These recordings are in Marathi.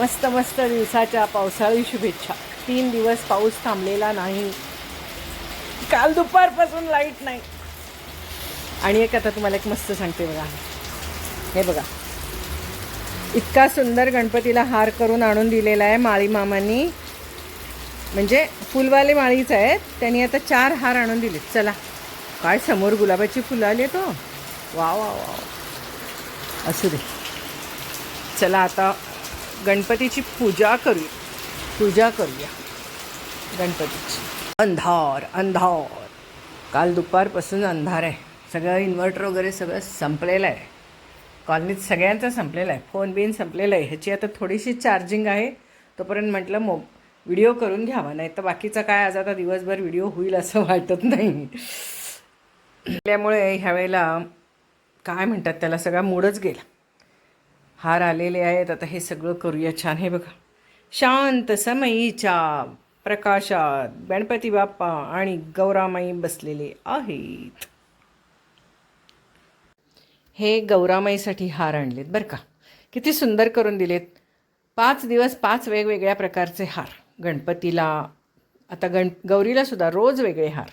मस्त मस्त दिवसाच्या पावसाळी शुभेच्छा. तीन दिवस पाऊस थांबलेला नाही. काल दुपारपासून लाइट नाही. आणि एक आता तुम्हाला एक मस्त सांगते बघा. हे बघा. इतका सुंदर गणपतीला हार करून आणून दिलेला आहे माळी मामांनी. म्हणजे फुलवाले माळीच आहेत. त्यांनी आता चार हार आणून दिले चला. काय समोर गुलाबाची फुलं आली तो हो. वा वा वा असू दे. चला आता गणपतीची पूजा करूया. पूजा करूया. गणपतीची. अंधार अंधार. काल दुपारपासून अंधार आहे. सगळं इन्व्हर्टर वगैरे सगळं संपलेलं आहे. कॉलनीत सगळ्यांचं संपलेलं आहे. फोन बिन संपलेलं आहे. ह्याची आता थोडीशी चार्जिंग आहे. तोपर्यंत म्हटलं मो व्हिडिओ करून घ्यावा. नाही तर बाकीचा काय आज आता दिवसभर व्हिडिओ होईल असं वाटत नाही. त्यामुळे ह्यावेळेला काय म्हणतात त्याला? सगळा मूडच गेला. हार आलेले आहेत. आता हे सगळं करूया. छान. हे बघा. शांत समयीच्या प्रकाशात गणपती बाप्पा आणि गौरामाई बसलेले आहेत. हे गौरामाईसाठी हार आणलेत बरं का. किती सुंदर करून दिलेत. पाच दिवस पाच वेगवेगळ्या प्रकारचे हार. गणपतीला आता गण गौरीला सुद्धा रोज वेगळे हार.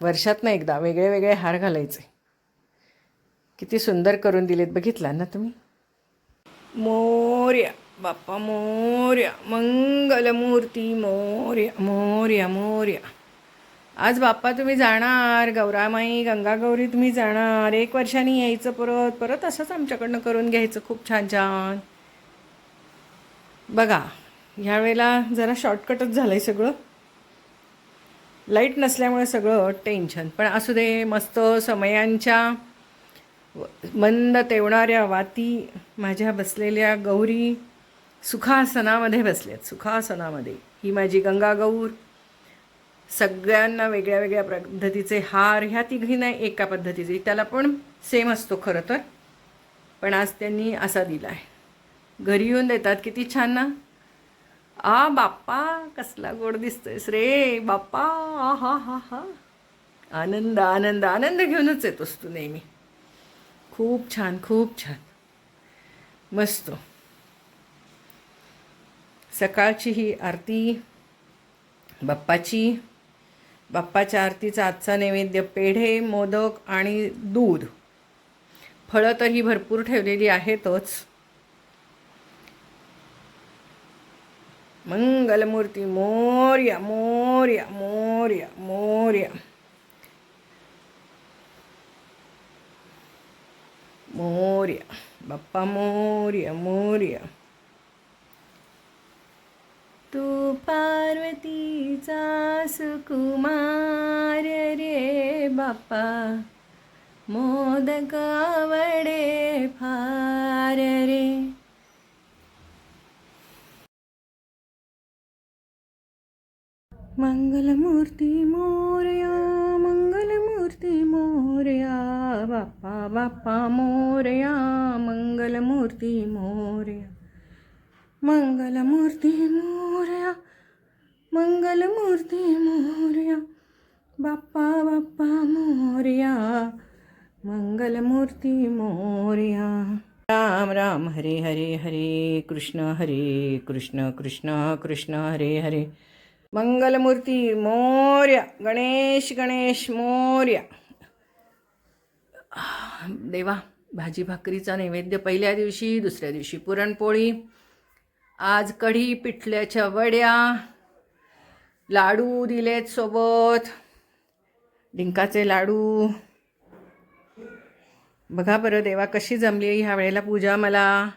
वर्षातनं एकदा वेगळे वेगळे हार घालायचे. किती सुंदर करून दिलेत बघितला ना तुम्ही? मोर्या बाप्पा मोर्या मंगलमूर्ती मोर्या मोर्या मोर्या. आज बाप्पा तुम्ही जाणार गौरामाई गंगागौरी तुम्ही जाणार. एक वर्षांनी यायचं परत परत असंच आमच्याकडनं करून घ्यायचं खूप छान छान. बघा ह्यावेळेला जरा शॉर्टकटच झालं आहे सगळं. लाइट नसल्यामुळे सगळं टेन्शन पण असू दे मस्त समयांच्या मंद तेवणाऱ्या वाती माझ्या बसलेल्या गौरी सुखासनामध्ये बसल्यात सुखासनामध्ये. ही माझी गंगागौर सगळ्यांना वेगळ्या वेगळ्या पद्धतीचे हार ह्या तिघी नाही एका पद्धतीचे. त्याला पण सेम असतो खरं तर. पण आज त्यांनी असा दिला आहे घरी येऊन देतात किती छान ना. आ बाप्पा कसला गोड दिसतोयस रे. बाप्पा आ हा हा हा. आनंद आनंद आनंद घेऊनच येतोस तू नेहमी. खूप छान खूप छान. मस्त. सकाळची ही आरती बाप्पाची. बाप्पाच्या आरतीचा आजचा नैवेद्य पेढे मोदक आणि दूध. फळं तर ही भरपूर ठेवलेली आहेतच. मंगलमूर्ती मोर्या मोर्या मोर्या मोर्या. मोर्या बाप्पा मोर्या मोर्या तू पार्वतीचा सुकुमार रे बाप्पा. मोदक वडे फार रे. मंगलमूर्ती मोर्या मंगलमूर्ती मोर्या. बाप्पा बाप्पा मोर्या मंगलमूर्ती मोर्या. मंगलमूर्ती मोर्या मंगलमूर्ती मोर्या. बाप्पा बाप्पा मोर्या मंगलमूर्ती मोर्या. राम राम हरे हरे हरे कृष्ण हरे कृष्ण कृष्ण कृष्ण हरे हरे. मंगलमूर्ती मोर्या गणेश गणेश मोर्या. देवा भाजी भाकरीचा नैवेद्य पहिल्या दिवशी दुसऱ्या दिवशी पुरणपोळी. आज कढी पिठल्याच्या वड्या लाडू दिलेत सोबत. डिंकाचे लाडू. बघा बरं देवा कशी जमली ह्या वेळेला पूजा मला.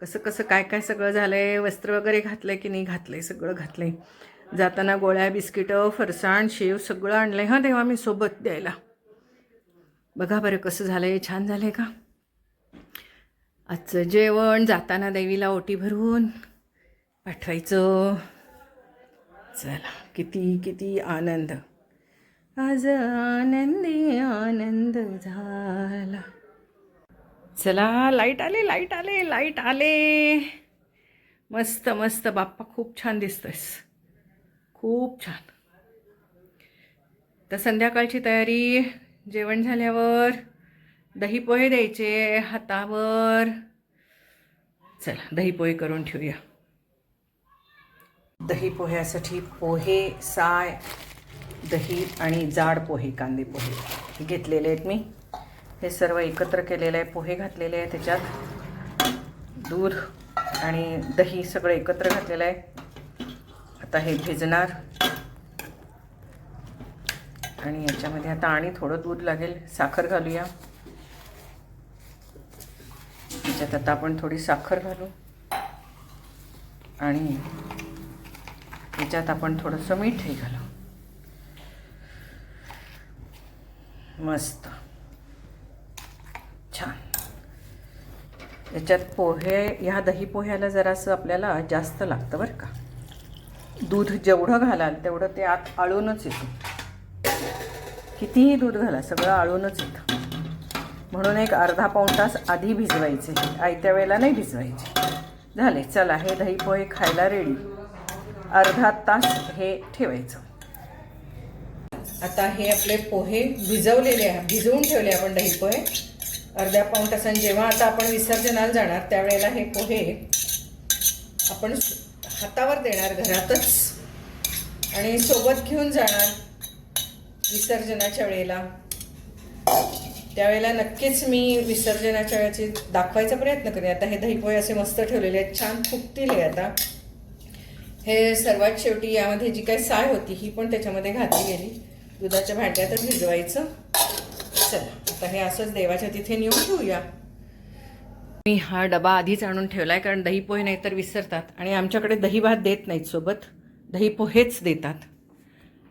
कसं कसं काय काय सगळं झालं आहे वस्त्र वगैरे घातलं आहे की नाही घातलं आहे सगळं घातलं आहे जाताना गोळ्या बिस्किटं फरसाण शेव सगळं आणलं आहे हां देवा मी सोबत द्यायला. बघा बरं कसं झालं आहे छान झालं आहे का? आजचं जेवण जाताना देवीला ओटी भरून पाठवायचं. चला किती किती आनंद. आज आनंदी आनंद झाला. चला लाइट आले लाइट आले लाइट आले. मस्त मस्त बाप्पा खूप छान दिसतोयस. खूप छान. तर संध्याकाळची तयारी जेवण झाल्यावर दही पोहे द्यायचे हातावर. चला दही पोहे करून ठेवूया. दही पोह्यासाठी पोहे साय दही आणि जाड पोहे कांदे पोहे. हे घेतलेले आहेत मी. हे सर्व एकत्र केलेलं आहे पोहे घातलेले आहे त्याच्यात. दूध आणि दही सगळं एकत्र घातलेलं आहे. आता हे भिजणार. आणि याच्यामध्ये आता आणि थोडं दूध लागेल. साखर घालूया. त्याच्यात आता आपण थोडी साखर घालू. आणि त्याच्यात आपण थोडंसं मीठही घालू. मस्त. छान. याच्यात पोहे ह्या दही पोह्याला जरासं आपल्याला जास्त लागतं बरं का. दूध जेवढं घालाल तेवढं ते आत आळूनच येतं. कितीही दूध घाला सगळं आळूनच येतं. म्हणून एक अर्धा पाऊण तास आधी भिजवायचे. आयत्या वेळेला नाही भिजवायचे. झाले चला हे दही पोहे खायला रेडी अर्धा तास हे ठेवायचं. आता हे आपले पोहे भिजवलेले आहे. भिजवून ठेवले आपण दही पोहे अर्ध्या पाऊण तासाने जेव्हा आता आपण विसर्जनाला जाणार त्यावेळेला हे पोहे आपण हातावर देणार घरातच. आणि सोबत घेऊन जाणार. विसर्जनाच्या वेळेला. त्यावेळेला नक्कीच मी विसर्जनाच्या वेळेची दाखवायचा प्रयत्न करेन. आता हे दहीपोहे असे मस्त ठेवलेले आहेत. छान फुकतील हे आता. हे सर्वात शेवटी यामध्ये जी काही साय होती ही पण त्याच्यामध्ये घातली गेली. दुधाच्या भांड्यातच भिजवायचं. चला आता हे असंच देवाच्या तिथे नेऊन ठेवूया. मी हा डबा आधीच आणून आहे कारण दही पोहे नाही तर विसरतात. आणि आमच्याकडे दही भात देत नाहीत सोबत. दही पोहेच देतात.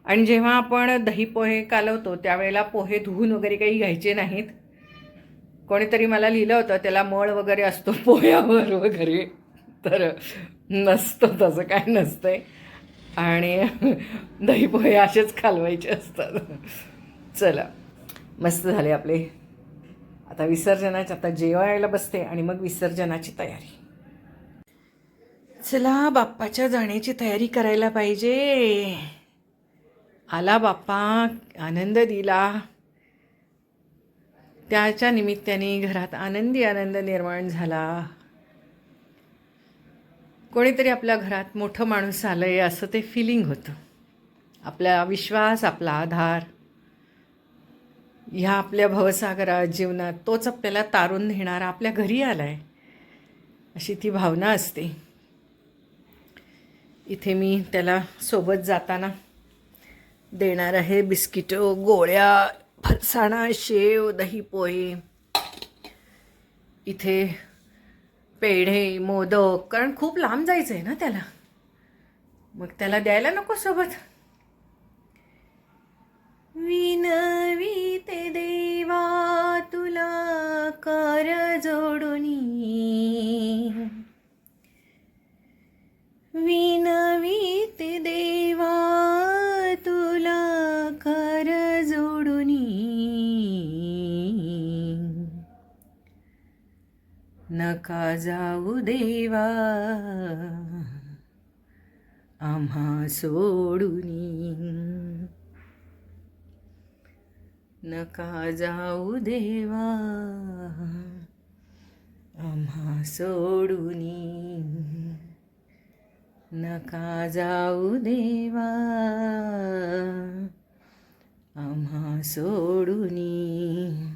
आणि जेव्हा आपण दही पोहे कालवतो त्यावेळेला पोहे धुवून वगैरे काही घ्यायचे नाहीत. कोणीतरी मला लिहिलं होतं त्याला मळ वगैरे असतो पोह्यावर वगैरे. तर नसतं तसं काय नसतंय. आणि दही पोहे असेच कालवायचे असतात. चला मस्त झाले आपले. आता विसर्जनाची आता जेवायला बसते आणि मग विसर्जनाची तयारी. चला बाप्पाच्या जाण्याची तयारी करायला पाहिजे. आला बाप्पा आनंद दिला. त्याच्या निमित्ताने घरात आनंदी आनंद निर्माण झाला. कोणीतरी आपल्या घरात मोठं माणूस आलं आहे असं ते फिलिंग होतं. आपला विश्वास आपला आधार ह्या आपल्या भवसागरात जीवनात तोच आपल्याला तारून नेणारा आपल्या घरी आला आहे अशी ती भावना असते. इथे मी त्याला सोबत जाताना देणार आहे बिस्किटं गोळ्या फरसाणा शेव दही पोहे. इथे पेढे मोदक कारण खूप लांब जायचं आहे ना त्याला. मग त्याला द्यायला नको सोबत. विनवी नका जाऊ देवा. आम्हा सोडूनी नका जाऊ देवा. आम्हा सोडूनी नका जाऊ देवा. आम्हा सोडूनी